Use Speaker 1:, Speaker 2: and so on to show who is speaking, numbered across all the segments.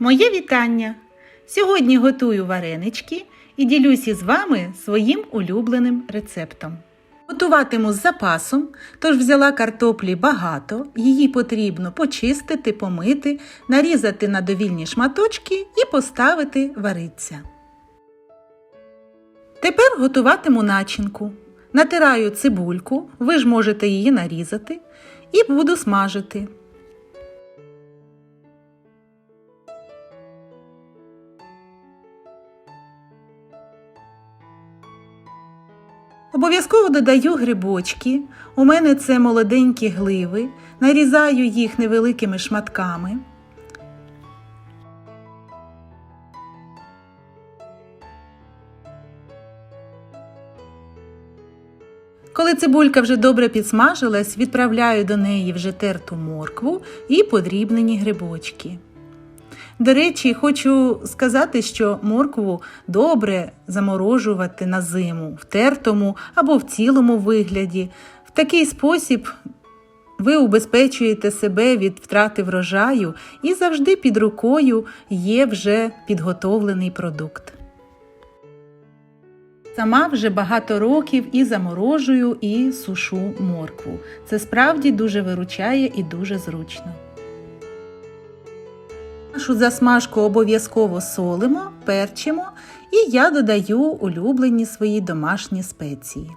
Speaker 1: Моє вітання! Сьогодні готую варенички і ділюся з вами своїм улюбленим рецептом. Готуватиму з запасом, тож взяла картоплі багато, її потрібно почистити, помити, нарізати на довільні шматочки і поставити вариться. Тепер готуватиму начинку. Натираю цибульку, ви ж можете її нарізати, і буду смажити. Обов'язково додаю грибочки. У мене це молоденькі гливи. Нарізаю їх невеликими шматками. Коли цибулька вже добре підсмажилась, відправляю до неї вже терту моркву і подрібнені грибочки. До речі, хочу сказати, що моркву добре заморожувати на зиму в тертому або в цілому вигляді. В такий спосіб ви убезпечуєте себе від втрати врожаю і завжди під рукою є вже підготовлений продукт. Сама вже багато років і заморожую, і сушу моркву. Це справді дуже виручає і дуже зручно. Нашу засмажку обов'язково солимо, перчимо і я додаю улюблені свої домашні спеції.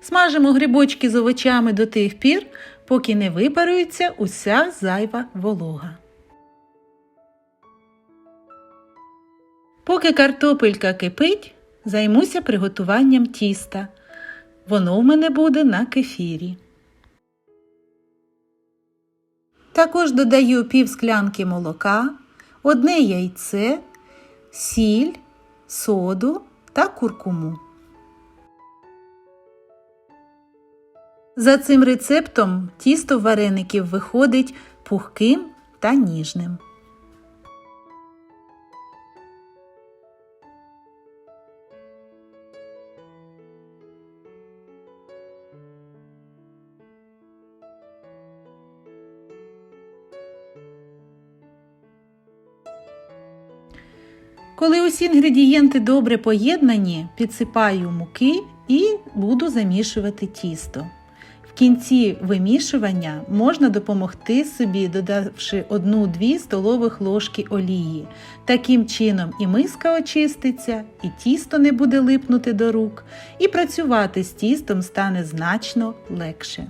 Speaker 1: Смажимо грибочки з овочами до тих пір, поки не випарується уся зайва волога. Поки картопелька кипить, займуся приготуванням тіста. Воно в мене буде на кефірі. Також додаю пів склянки молока, одне яйце, сіль, соду та куркуму. За цим рецептом тісто вареників виходить пухким та ніжним. Коли усі інгредієнти добре поєднані, підсипаю муки і буду замішувати тісто. В кінці вимішування можна допомогти собі, додавши 1-2 столових ложки олії. Таким чином і миска очиститься, і тісто не буде липнути до рук, і працювати з тістом стане значно легше.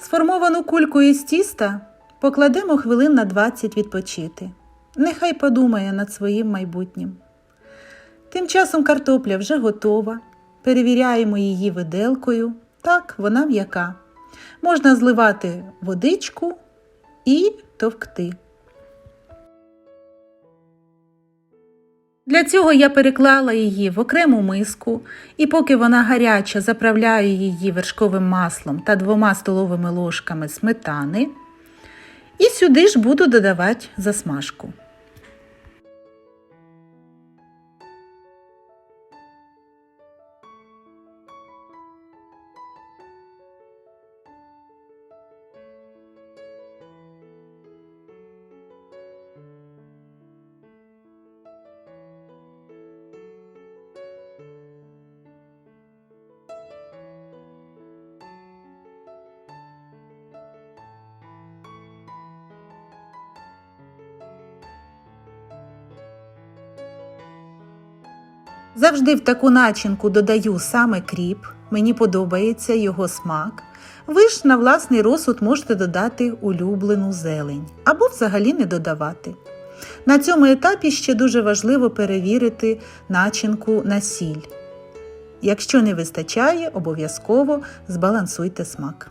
Speaker 1: Сформовану кульку із тіста покладемо хвилин на 20 відпочити. Нехай подумає над своїм майбутнім. Тим часом картопля вже готова. Перевіряємо її виделкою. Так, вона м'яка. Можна зливати водичку і товкти. Для цього я переклала її в окрему миску і поки вона гаряча, заправляю її вершковим маслом та двома столовими ложками сметани. І сюди ж буду додавати засмажку. Завжди в таку начинку додаю саме кріп, мені подобається його смак. Ви ж на власний розсуд можете додати улюблену зелень або взагалі не додавати. На цьому етапі ще дуже важливо перевірити начинку на сіль. Якщо не вистачає, обов'язково збалансуйте смак.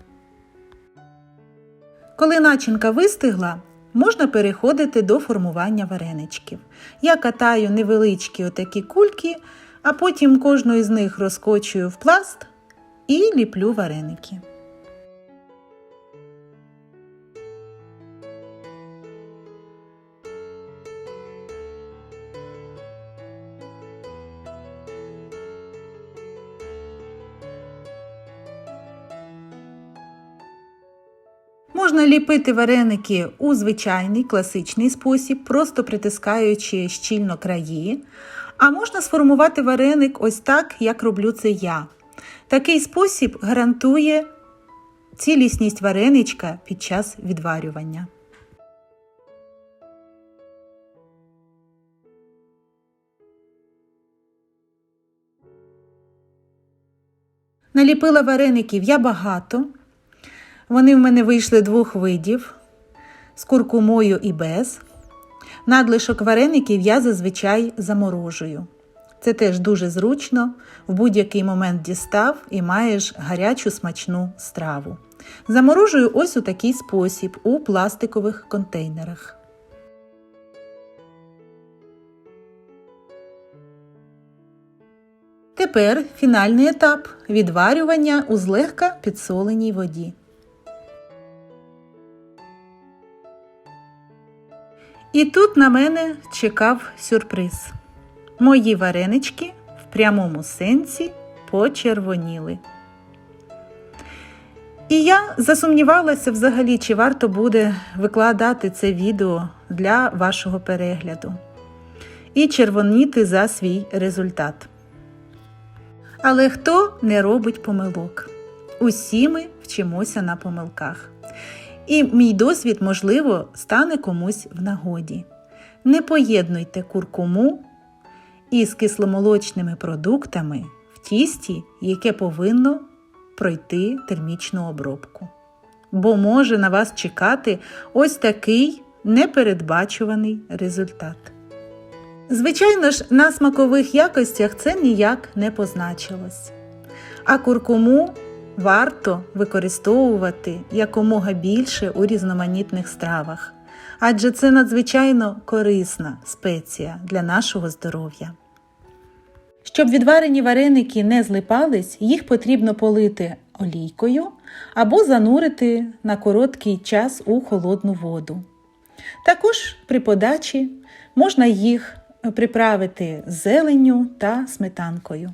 Speaker 1: Коли начинка вистигла, можна переходити до формування вареничків. Я катаю невеличкі отакі кульки, а потім кожну із них розкочую в пласт і ліплю вареники. Можна ліпити вареники у звичайний класичний спосіб, просто притискаючи щільно краї. А можна сформувати вареник ось так, як роблю це я. Такий спосіб гарантує цілісність вареничка під час відварювання. Наліпила вареників я багато. Вони в мене вийшли двох видів з куркумою і без. Надлишок вареників я зазвичай заморожую. Це теж дуже зручно, в будь-який момент дістав і маєш гарячу смачну страву. Заморожую ось у такий спосіб у пластикових контейнерах. Тепер фінальний етап відварювання у злегка підсоленій воді. І тут на мене чекав сюрприз. Мої варенички в прямому сенсі почервоніли. І я засумнівалася взагалі, чи варто буде викладати це відео для вашого перегляду і червоніти за свій результат. Але хто не робить помилок? Усі ми вчимося на помилках. І мій досвід, можливо, стане комусь в нагоді. Не поєднуйте куркуму із кисломолочними продуктами в тісті, яке повинно пройти термічну обробку. Бо може на вас чекати ось такий непередбачуваний результат. Звичайно ж, на смакових якостях це ніяк не позначилось. А куркуму варто використовувати якомога більше у різноманітних стравах, адже це надзвичайно корисна спеція для нашого здоров'я. Щоб відварені вареники не злипались, їх потрібно полити олійкою або занурити на короткий час у холодну воду. Також при подачі можна їх приправити зеленню та сметанкою.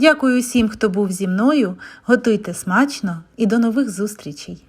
Speaker 1: Дякую усім, хто був зі мною. Готуйте смачно і до нових зустрічей!